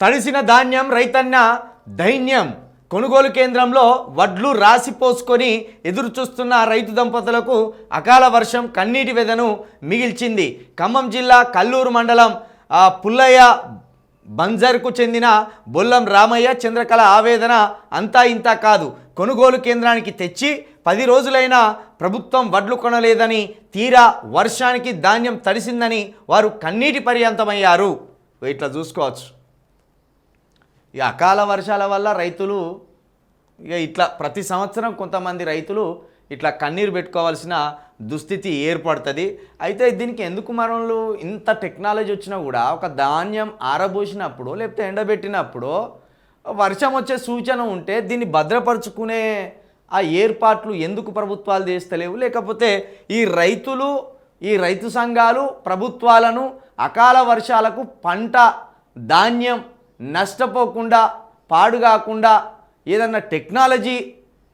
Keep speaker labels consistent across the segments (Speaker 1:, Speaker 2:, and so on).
Speaker 1: తడిసిన ధాన్యం రైతన్న దైన్యం. కొనుగోలు కేంద్రంలో వడ్లు రాసిపోసుకొని ఎదురుచూస్తున్న రైతు దంపతులకు అకాల వర్షం కన్నీటి వెదను మిగిల్చింది. ఖమ్మం జిల్లా కల్లూరు మండలం పుల్లయ్య బంజర్కు చెందిన బొల్లం రామయ్య చంద్రకళ ఆవేదన అంతా ఇంత కాదు. కొనుగోలు కేంద్రానికి తెచ్చి పది రోజులైనా ప్రభుత్వం వడ్లు కొనలేదని తీరా వర్షానికి ధాన్యం తడిసిందని వారు కన్నీటి పర్యంతమయ్యారు. ఇట్లా చూసుకోవచ్చు. ఈ అకాల వర్షాల వల్ల రైతులు ఇక ఇట్లా ప్రతి సంవత్సరం కొంతమంది రైతులు ఇట్లా కన్నీరు పెట్టుకోవాల్సిన దుస్థితి ఏర్పడుతుంది. అయితే దీనికి ఎందుకు మరణలు ఇంత టెక్నాలజీ వచ్చినా కూడా ఒక ధాన్యం ఆరబోసినప్పుడు లేకపోతే ఎండబెట్టినప్పుడు వర్షం వచ్చే సూచన ఉంటే దీన్ని భద్రపరుచుకునే ఆ ఏర్పాట్లు ఎందుకు ప్రభుత్వాలు చేస్తలేవు? లేకపోతే ఈ రైతులు ఈ రైతు సంఘాలు ప్రభుత్వాలను అకాల వర్షాలకు పంట ధాన్యం నష్టపోకుండా పాడు కాకుండా ఏదన్నా టెక్నాలజీ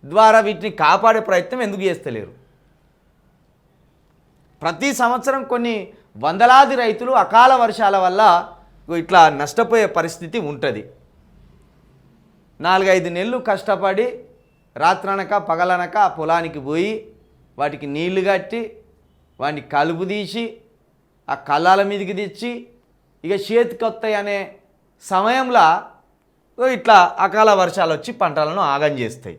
Speaker 1: ద్వారా వీటిని కాపాడే ప్రయత్నం ఎందుకు చేస్తలేరు? ప్రతి సంవత్సరం కొన్ని వందలాది రైతులు అకాల వర్షాల వల్ల ఇట్లా నష్టపోయే పరిస్థితి ఉంటుంది. నాలుగైదు నెలలు కష్టపడి రాత్రనక పగలనక ఆ పొలానికి పోయి వాటికి నీళ్ళు కట్టి వాటిని కలుపు తీసి ఆ కళ్ళాల మీదకి తెచ్చి ఇక చేతికి వస్తాయి అనే సమయంలో ఇట్లా అకాల వర్షాలు వచ్చి పంటలను ఆగం చేస్తాయి.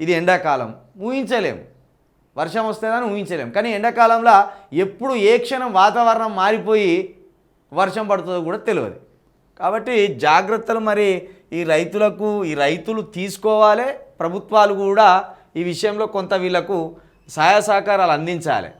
Speaker 1: ఇది ఎండాకాలం. ఊహించలేం వర్షం వస్తుందని ఊహించలేము. కానీ ఎండాకాలంలో ఎప్పుడు ఏ క్షణం వాతావరణం మారిపోయి వర్షం పడుతుందో కూడా తెలియదు. కాబట్టి జాగ్రత్తలు మరి ఈ రైతులకు ఈ రైతులు తీసుకోవాలి. ప్రభుత్వాలు కూడా ఈ విషయంలో కొంత వీళ్ళకు సహాయ సహకారాలు అందించాలి.